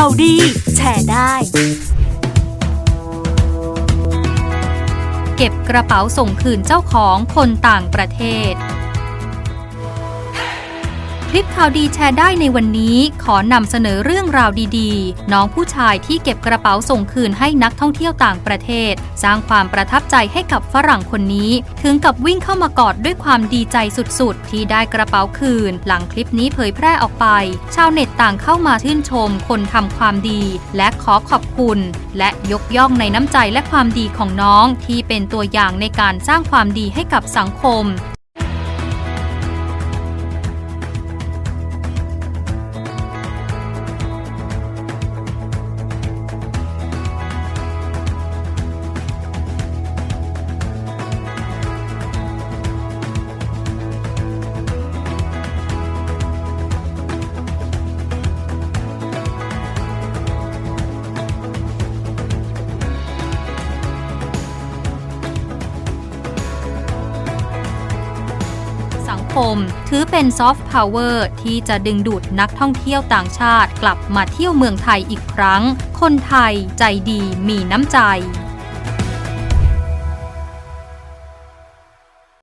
ข่าวดี แชร์ได้ เก็บกระเป๋าส่งคืนเจ้าของคนต่างประเทศ ลิปข่าวดีแชร์ได้ในวันนี้ ขอนำเสนอเรื่องราวดีๆ น้องผู้ชายที่เก็บกระเป๋าส่งคืนให้นักท่องเที่ยวต่างประเทศ สร้างความประทับใจให้กับฝรั่งคนนี้ ถึงกับวิ่งเข้ามากอดด้วยความดีใจสุดๆ ที่ได้กระเป๋าคืน หลังคลิปนี้เผยแพร่ออกไป ชาวเน็ตต่างเข้ามาชื่นชม คนทำความดี และขอขอบคุณ และยกย่องในน้ำใจและความดีของน้องที่เป็นตัวอย่างในการสร้างความดีให้กับสังคม คม ถือเป็นซอฟต์พาวเวอร์ที่จะดึงดูดนักท่องเที่ยวต่างชาติ กลับมาเที่ยวเมืองไทยอีกครั้ง คนไทยใจดีมีน้ำใจ